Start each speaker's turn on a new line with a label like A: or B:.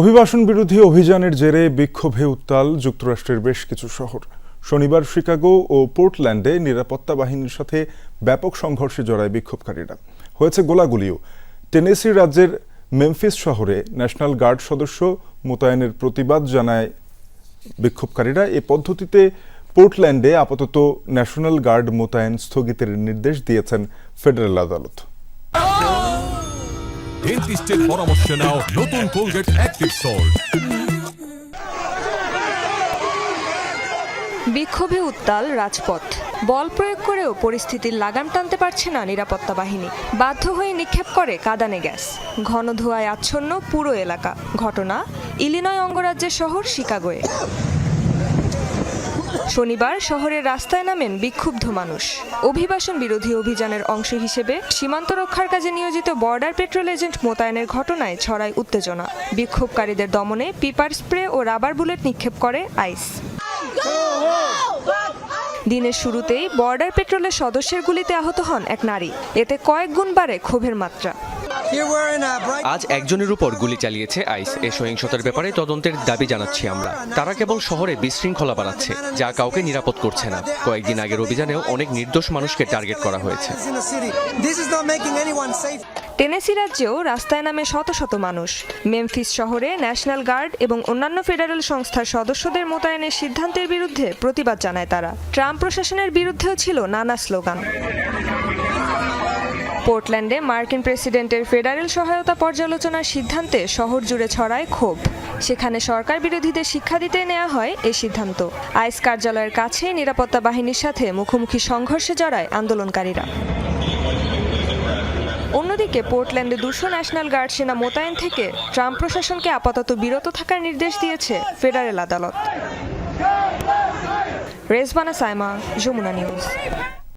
A: অভিবাসন বিরোধী অভিযানের জেরে বিক্ষোভে উত্তাল যুক্তরাষ্ট্রের বেশ কিছু শহর। শনিবার শিকাগো ও পোর্টল্যান্ডে নিরাপত্তা বাহিনীর সাথে ব্যাপক সংঘর্ষে জড়ায় বিক্ষোভকারীরা। হয়েছে গোলাগুলিও। টেনেসি রাজ্যের মেমফিস শহরে ন্যাশনাল গার্ড সদস্য মোতায়েনের প্রতিবাদ জানায় বিক্ষোভকারীরা। এ পদ্ধতিতে পোর্টল্যান্ডে আপাতত ন্যাশনাল গার্ড মোতায়েন স্থগিতের নির্দেশ দিয়েছেন ফেডারেল আদালত।
B: ডেন্টিস্টের পরামর্শ নাও নতুন কোলগেট অ্যাক্টিভ সল্ট
C: বিক্ষোভে উত্তাল রাজপথ। বল প্রয়োগ করেও পরিস্থিতির লাগাম টানতে পারছে না নিরাপত্তা বাহিনী। বাধ্য হয়ে নিক্ষেপ করে কাদানে গ্যাস। ঘন ধোঁয়ায় আচ্ছন্ন পুরো এলাকা। ঘটনা ইলিনয় অঙ্গরাজ্যের শহর শিকাগোয়ে। শনিবার শহরের রাস্তায় নামেন বিক্ষুব্ধ মানুষ। অভিবাসন বিরোধী অভিযানের অংশ হিসেবে সীমান্ত রক্ষার কাজে নিয়োজিত বর্ডার পেট্রোল এজেন্ট মোতায়েনের ঘটনায় ছড়ায় উত্তেজনা। বিক্ষোভকারীদের দমনে পিপার স্প্রে ও রাবার বুলেট নিক্ষেপ করে আইস। দিনের শুরুতেই বর্ডার পেট্রোলের সদস্যের গুলিতে আহত হন এক নারী। এতে কয়েক গুণ বাড়ে ক্ষোভের মাত্রা।
D: আজ একজনের উপর গুলি চালিয়েছে আইস। এ সহিংসতার ব্যাপারে তদন্তের দাবি জানাচ্ছি আমরা। তারা কেবল শহরে বিশৃঙ্খলা বাড়াচ্ছে যা কাউকে নিরাপদ করছে না। কয়েকদিন আগের অভিযানেও অনেক নির্দোষ মানুষকে টার্গেট করা হয়েছে.
C: টেনেসি রাজ্যেও রাস্তায় নামে শত শত মানুষ। মেমফিস শহরে ন্যাশনাল গার্ড এবং অন্যান্য ফেডারেল সংস্থার সদস্যদের মোতায়েনের সিদ্ধান্তের বিরুদ্ধে প্রতিবাদ জানায় তারা। ট্রাম্প প্রশাসনের বিরুদ্ধেও ছিল নানা স্লোগান। পোর্টল্যান্ডে মার্কিন প্রেসিডেন্টের ফেডারেল সহায়তা পর্যালোচনার সিদ্ধান্তে শহর জুড়ে ছড়ায় ক্ষোভ। সেখানে সরকার বিরোধীদের শিক্ষা দিতে নেওয়া হয় এই সিদ্ধান্ত। আইস কার্যালয়ের কাছে নিরাপত্তা বাহিনীর সাথে মুখোমুখি সংঘর্ষে জড়ায় আন্দোলনকারীরা। অন্যদিকে পোর্টল্যান্ডে দুশো ন্যাশনাল গার্ড সেনা মোতায়েন থেকে ট্রাম্প প্রশাসনকে আপাতত বিরত থাকার নির্দেশ দিয়েছে ফেডারেল আদালত। রেজবানা সাইমা, যমুনা নিউজ।